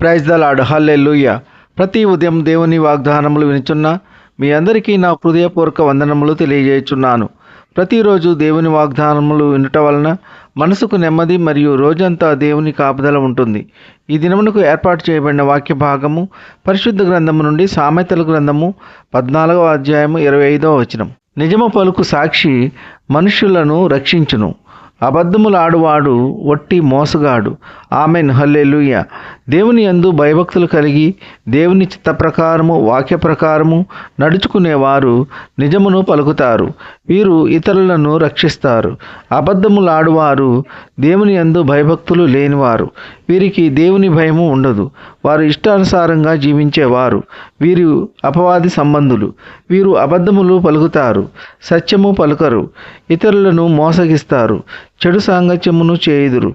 Praise the lord హల్లెల్లుయ్య ప్రతి ఉదయం దేవుని వాగ్దానములు వినుచున్న మీ అందరికీ నా హృదయపూర్వక వందనములు తెలియజేయుచున్నాను. ప్రతిరోజు దేవుని వాగ్దానములు వినుట వలన మనసుకు నెమ్మది మరియు రోజంతా దేవుని కాపుదల ఉంటుంది. ఈ దినమునకు ఏర్పాటు చేయబడిన వాక్య భాగము పరిశుద్ధ గ్రంథము నుండి సామెతల గ్రంథము పద్నాలుగవ అధ్యాయము ఇరవై ఐదవ వచనం. నిజము పలుకు సాక్షి మనుషులను రక్షించును. అబద్ధములాడువాడు ఆడువాడు వట్టి మోసగాడు. ఆమెన్. హల్లెలూయ. దేవుని యందు భయభక్తులు కలిగి దేవుని చిత్త ప్రకారము వాక్య ప్రకారము నడుచుకునేవారు నిజమును పలుకుతారు. వీరు ఇతరులను రక్షిస్తారు. అబద్ధములాడువారు దేవుని యందు భయభక్తులు లేనివారు. వీరికి దేవుని భయము ఉండదు. వారు ఇష్టానుసారంగా జీవించేవారు. వీరు అపవాది సంబంధులు. వీరు అబద్ధములు పలుకుతారు. సత్యము పలుకరు. ఇతరులను మోసగిస్తారు. చెడు సాంగత్యమును చేయుదురు.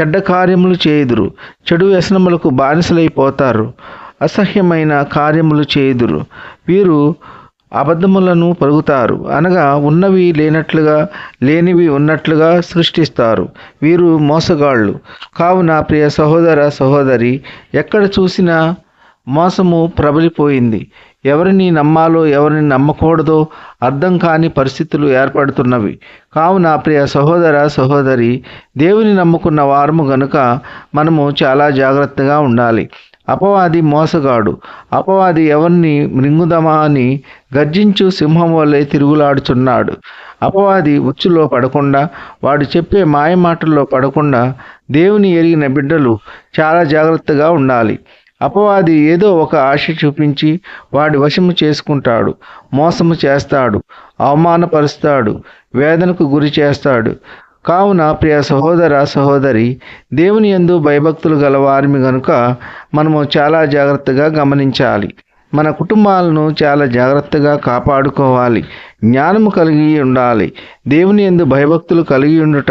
చెడ్డ కార్యములు చేయుదురు. చెడు వ్యసనములకు బానిసలైపోతారు. అసహ్యమైన కార్యములు చేయుదురు. వీరు అబద్ధములను పలుకుతారు. అనగా ఉన్నవి లేనట్లుగా లేనివి ఉన్నట్లుగా సృష్టిస్తారు. వీరు మోసగాళ్ళు. కావున ప్రియ సహోదర సహోదరి ఎక్కడ చూసినా మోసము ప్రబలిపోయింది. ఎవరిని నమ్మాలో ఎవరిని నమ్మకూడదో అర్థం కాని పరిస్థితులు ఏర్పడుతున్నవి. కావున ప్రియ సహోదర సహోదరి దేవుని నమ్ముకున్న వారము గనుక మనము చాలా జాగ్రత్తగా ఉండాలి. అపవాది మోసగాడు. అపవాది ఎవరిని మృంగుదమా అని గర్జించు సింహం వల్లే తిరుగులాడుచున్నాడు. అపవాది ఉచ్చులో పడకుండా వాడు చెప్పే మాయ మాటల్లో పడకుండా దేవుని ఎరిగిన బిడ్డలు చాలా జాగ్రత్తగా ఉండాలి. అపవాది ఏదో ఒక ఆశ చూపించి వాడి వశము చేసుకుంటాడు మోసము చేస్తాడు అవమానపరుస్తాడు వేదనకు గురి చేస్తాడు. కావున ప్రియ సహోదర సహోదరి దేవుని ఎందు భయభక్తులు గలవారిమి గనుక మనము చాలా జాగ్రత్తగా గమనించాలి. మన కుటుంబాలను చాలా జాగ్రత్తగా కాపాడుకోవాలి. జ్ఞానము కలిగి ఉండాలి. దేవుని ఎందు భయభక్తులు కలిగి ఉండుట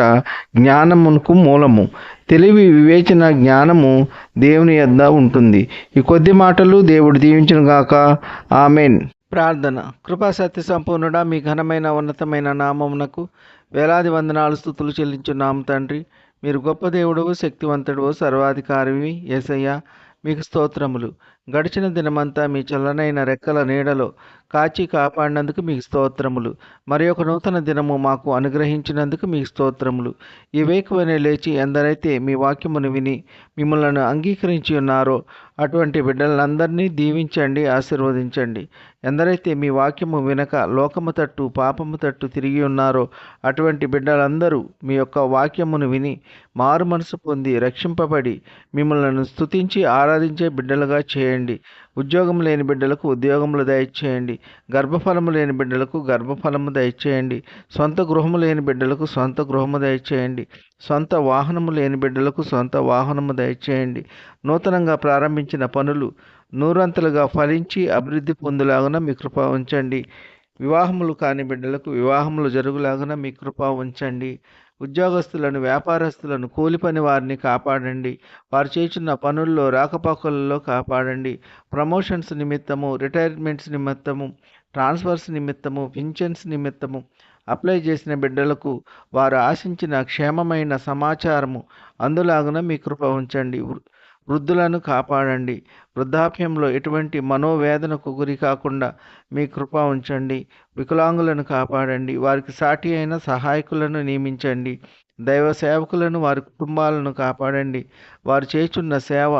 జ్ఞానమునకు మూలము. తెలివి వివేచన జ్ఞానము దేవుని యొద్ద ఉంటుంది. ఈ కొద్ది మాటలు దేవుడు దీవించిన గాక. ఆమెన్. ప్రార్థన. కృపా సత్య సంపూర్ణుడా మీ ఘనమైన ఉన్నతమైన నామమునకు వేలాది వందనాలు స్థుతులు చెల్లించున్నాము తండ్రి. మీరు గొప్ప దేవుడు శక్తివంతుడు సర్వాధికారివి ఏసయ్య మీకు స్తోత్రములు. గడిచిన దినమంతా మీ చల్లనైన రెక్కల నీడలో కాచి కాపాడినందుకు మీకు స్తోత్రములు. మరి ఒక నూతన దినము మాకు అనుగ్రహించినందుకు మీకు స్తోత్రములు. ఈ వేకువనే లేచి ఎందరైతే మీ వాక్యమును విని మిమ్మల్ని అంగీకరించి ఉన్నారో అటువంటి బిడ్డలందరినీ దీవించండి ఆశీర్వదించండి. ఎందరైతే మీ వాక్యము వినక లోకము తట్టు పాపము తట్టు తిరిగి ఉన్నారో అటువంటి బిడ్డలందరూ మీ యొక్క వాక్యమును విని మారు మనసు పొంది రక్షింపబడి మిమ్మల్ని స్తుతించి ఆరాధించే బిడ్డలుగా చేయండి. ఉద్యోగం లేని బిడ్డలకు ఉద్యోగములు దయచేయండి. గర్భఫలము లేని బిడ్డలకు గర్భఫలము దయచేయండి. సొంత గృహము లేని బిడ్డలకు సొంత గృహము దయచేయండి. సొంత వాహనము లేని బిడ్డలకు సొంత వాహనము దయచేయండి. నూతనంగా ప్రారంభించిన పనులు నూరంతలుగా ఫలించి అభివృద్ధి పొందులాగున మీ కృప ఉంచండి. వివాహములు కాని బిడ్డలకు వివాహములు జరుగులాగున మీ కృప ఉంచండి. ఉద్యోగస్తులను వ్యాపారస్తులను కూలి పని వారిని కాపాడండి. వారు చేస్తున్న పనుల్లో రాకపోకలలో కాపాడండి. ప్రమోషన్స్ నిమిత్తము రిటైర్మెంట్స్ నిమిత్తము ట్రాన్స్ఫర్స్ నిమిత్తము పింఛన్స్ నిమిత్తము అప్లై చేసిన బిడ్డలకు వారు ఆశించిన క్షేమమైన సమాచారము అందులాగున మీ కృప ఉంచండి. వృద్ధులను కాపాడండి. వృద్ధాప్యంలో ఎటువంటి మనోవేదనకు గురి కాకుండా మీ కృప ఉంచండి. వికలాంగులను కాపాడండి. వారికి సాటి అయిన సహాయకులను నియమించండి. దైవ సేవకులను వారి కుటుంబాలను కాపాడండి. వారు చేస్తున్న సేవ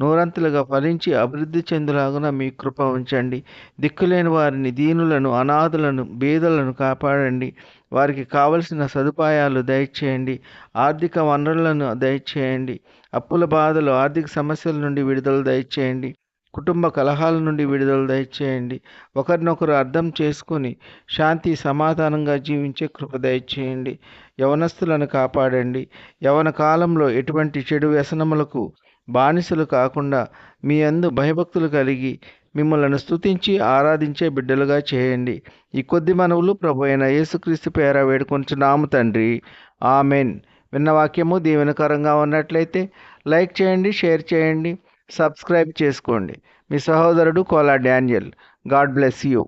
నూరంతులుగా ఫలించి అభివృద్ధి చెందులాగున మీ కృప ఉంచండి. దిక్కులేని వారిని దీనులను అనాథులను బీదలను కాపాడండి. వారికి కావలసిన సదుపాయాలు దయచేయండి. ఆర్థిక వనరులను దయచేయండి. అప్పుల బాధలు ఆర్థిక సమస్యల నుండి విడుదల దయచేయండి. కుటుంబ కలహాల నుండి విడుదల దయచేయండి. ఒకరినొకరు అర్థం చేసుకొని శాంతి సమాధానంగా జీవించే కృప దయచేయండి. యవనస్తులను కాపాడండి. యవన కాలంలో ఎటువంటి చెడు వ్యసనములకు బానిసలు కాకుండా మీ అందు భయభక్తులు కలిగి మిమ్మల్ని స్తుతించి ఆరాధించే బిడ్డలుగా చేయండి. ఈ కొద్ది మనవులు ప్రభు అయిన యేసుక్రీస్తు పేర వేడుకొంచున్నాము తండ్రి. ఆమెన్. విన్న వాక్యము దీవెనకరంగా ఉన్నట్లయితే లైక్ చేయండి షేర్ చేయండి సబ్స్క్రైబ్ చేసుకోండి. మీ సహోదరుడు Kola Daniel. God bless you.